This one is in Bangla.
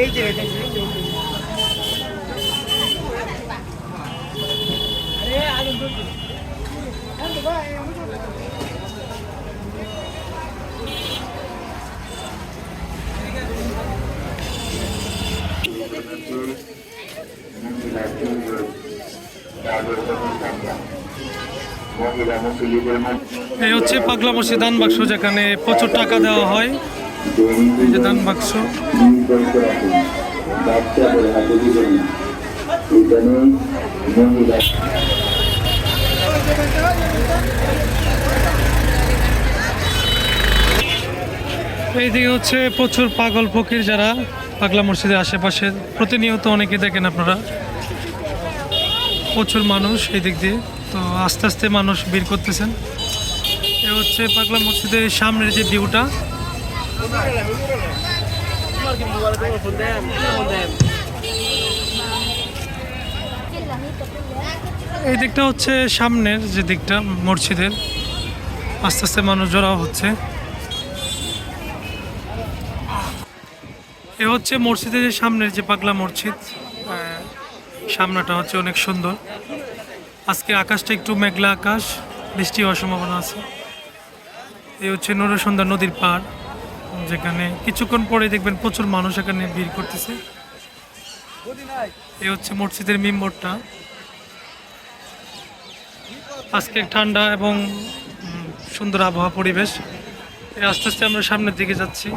এই যে এই হচ্ছে পাগলা মসজিদ দান বাক্স যেখানে প্রচুর টাকা দেওয়া হয়। এই বাক্স। এইদিকে হচ্ছে প্রচুর পাগল ফকির যারা পাগলা মসজিদের আশেপাশে। প্রতিনিয়ত অনেকে দেখেন আপনারা। প্রচুর মানুষ এই দিক দিয়ে। তো আস্তে আস্তে মানুষ ভিড় করতেছেন। এ হচ্ছে পাগলা মসজিদের সামনের যে ভিউটা। এই দিকটা হচ্ছে সামনের যে দিকটা, মসজিদের। আস্তে আস্তে মানুষ জড়া হচ্ছে। এ হচ্ছে মসজিদের যে সামনের যে পাগলা মসজিদ। সামনাটা হচ্ছে অনেক সুন্দর। আজকে আকাশটা একটু মেঘলা আকাশ বৃষ্টি হওয়ার সম্ভাবনা আছে। এই হচ্ছে নরসন্ধ্যা নদীর পাড়। যেখানে কিছুক্ষণ পরে দেখবেন প্রচুর মানুষ এখানে ভিড় করতেছে। এ হচ্ছে মসজিদের মেম্বরটা। আজকে ঠান্ডা এবং সুন্দর আবহাওয়া পরিবেশ। আস্তে আস্তে আমরা সামনের দিকে যাচ্ছি।